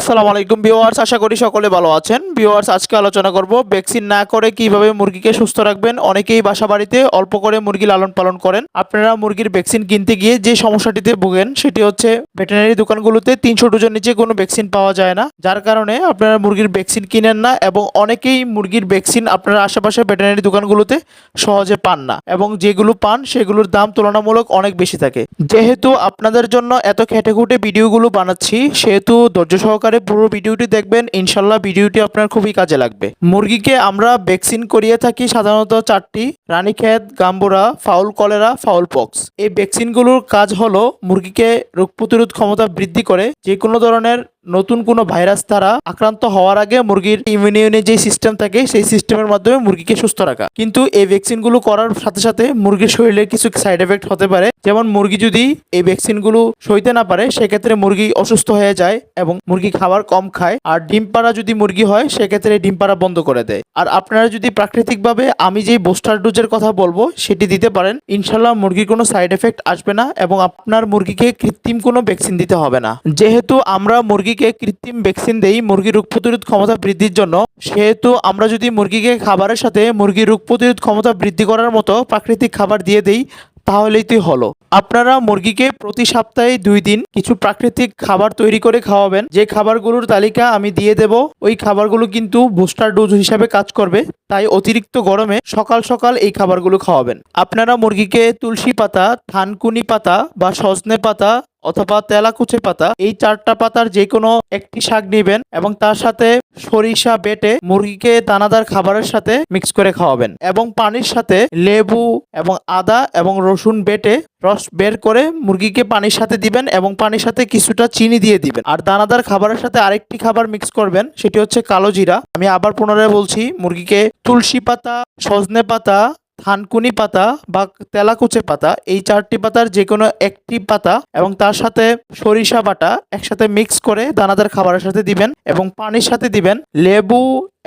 আসসালামু আলাইকুম ভিউয়ার্স আশা করি সকলে ভালো আছেন। ভিউয়ার্স আজকে আলোচনা করব ভ্যাকসিন না করে কীভাবে মুরগিকে সুস্থ রাখবেন। অনেকেই বাসা বাড়িতে অল্প করে মুরগি লালন পালন করেন। আপনারা মুরগির ভ্যাকসিন কিনতে গিয়ে যে সমস্যাটিতে ভোগেন, সেটি হচ্ছে ভেটেরিনারি দোকানগুলোতে তিনশো ডোজের নিচে কোনো ভ্যাকসিন পাওয়া যায় না। যার কারণে আপনারা মুরগির ভ্যাকসিন কিনেন না এবং অনেকেই মুরগির ভ্যাকসিন আপনারা আশেপাশে ভেটেরিনারি দোকানগুলোতে সহজে পান না এবং যেগুলো পান, সেগুলোর দাম তুলনামূলক অনেক বেশি থাকে। যেহেতু আপনাদের জন্য এত খেটে খুঁটে ভিডিওগুলো বানাচ্ছি, সেহেতু ধৈর্য সহকারে পুরো ভিডিওটি দেখবেন। ইনশাল্লাহ ভিডিওটি আপনার খুবই কাজে লাগবে। মুরগিকে আমরা ভ্যাকসিন করিয়ে থাকি সাধারণত চারটি, Ranikhet, Gumboro, fowl cholera, fowl pox. এই ভ্যাকসিনগুলোর কাজ হলো মুরগিকে রোগ প্রতিরোধ ক্ষমতা বৃদ্ধি করে যে কোনো ধরনের নতুন কোনো ভাইরাস দ্বারা আক্রান্ত হওয়ার আগে মুরগির ইমিউনিয়নের যে সিস্টেম থাকে, সেই সিস্টেমের মাধ্যমে মুরগিকে সুস্থ রাখা। কিন্তু এই ভ্যাকসিনগুলো করার সাথে সাথে মুরগির শরীরে কিছু সাইড এফেক্ট হতে পারে। যেমন মুরগি যদি এই ভ্যাকসিনগুলো সইতে না পারে, সেক্ষেত্রে মুরগি অসুস্থ হয়ে যায় এবং মুরগি খাবার কম খায়। আর ডিম পাড়া যদি মুরগি হয়, সেক্ষেত্রে ডিম পাড়া বন্ধ করে দেয়। আর আপনারা যদি প্রাকৃতিকভাবে আমি যে বুস্টার ডোজের কথা বলব, সেটি দিতে পারেন। ইনশাল্লাহ মুরগির কোনো সাইড এফেক্ট আসবে না এবং আপনার মুরগিকে কৃত্রিম কোনো ভ্যাকসিন দিতে হবে না। যেহেতু আমরা মুরগিকে কৃত্রিম ভ্যাকসিন দেই মুরগির রোগ প্রতিরোধ ক্ষমতা বৃদ্ধির জন্য। সেহেতু আমরা যদি মুরগিকে খাবারের সাথে মুরগির রোগ প্রতিরোধ ক্ষমতা বৃদ্ধি করার মতো প্রাকৃতিক খাবার দিয়ে দেই, তাহলেই তো হলো। আপনারা মুরগিকে প্রতি সপ্তাহে দুই দিন কিছু প্রাকৃতিক খাবার তৈরি করে খাওয়াবেন। যে খাবারগুলোর তালিকা আমি দিয়ে দেব, ওই খাবারগুলো কিন্তু বুস্টার ডোজ হিসাবে কাজ করবে। তাই অতিরিক্ত গরমে সকাল সকাল এই খাবারগুলো খাওয়াবেন। আপনারা মুরগিকে তুলসী পাতা, থানকুনি পাতা বা সজনে পাতা অথবা তেলাকুচে পাতা, এই চারটা পাতার যে কোনো একটি শাক নেবেন এবং তার সাথে সরিষা বেটে মুরগিকে দানাদার খাবারের সাথে মিক্স করে খাওয়াবেন এবং পানির সাথে লেবু এবং আদা এবং রসুন বেটে রস বের করে মুরগিকে পানির সাথে দিবেন এবং পানির সাথে কিছুটা চিনি দিয়ে দিবেন। আর দানাদার খাবারের সাথে আরেকটি খাবার মিক্স করবেন, সেটি হচ্ছে কালো জিরা। আমি আবার পুনরায় বলছি, মুরগিকে তুলসী পাতা, সজনে পাতা থানকুনি পাতা বা তেলাকুচে পাতা, এই চারটি পাতার যে কোনো একটি পাতা এবং তার সাথে সরিষা বাটা একসাথে মিক্স করে দানাদার খাবারের সাথে দিবেন এবং পানির সাথে দিবেন লেবু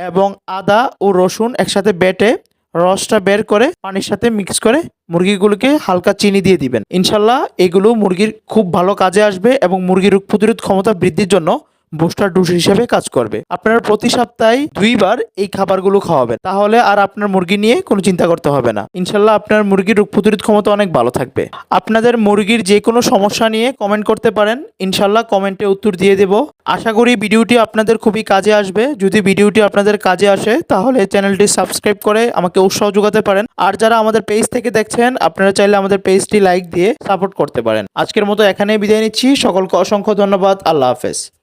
এবং আদা ও রসুন একসাথে বেটে রসটা বের করে পানির সাথে মিক্স করে মুরগিগুলোকে হালকা চিনি দিয়ে দিবেন। ইনশাল্লাহ এগুলো মুরগির খুব ভালো কাজে আসবে এবং মুরগির রোগ প্রতিরোধ ক্ষমতা বৃদ্ধির জন্য বুস্টার ডোজ হিসেবে কাজ করবে। আপনারা প্রতি সপ্তাহে দুইবার এই খাবারগুলো খাওয়াবেন। তাহলে আর আপনার মুরগি নিয়ে কোনো চিন্তা করতে হবে না। ইনশাল্লাহ আপনার মুরগির রোগ প্রতিরোধ ক্ষমতা অনেক ভালো থাকবে। আপনাদের মুরগির যে কোনো সমস্যা নিয়ে কমেন্ট করতে পারেন। ইনশাল্লাহ কমেন্টে উত্তর দিয়ে দেব। আশা করি ভিডিওটি আপনাদের খুবই কাজে আসবে। যদি ভিডিওটি আপনাদের কাজে আসে, তাহলে চ্যানেলটি সাবস্ক্রাইব করে আমাকে উৎসাহ যোগাতে পারেন। আর যারা আমাদের পেজ থেকে দেখছেন, আপনারা চাইলে আমাদের পেজটি লাইক দিয়ে সাপোর্ট করতে পারেন। আজকের মতো এখানেই বিদায় নিচ্ছি। সকলকে অসংখ্য ধন্যবাদ। আল্লাহ হাফেজ।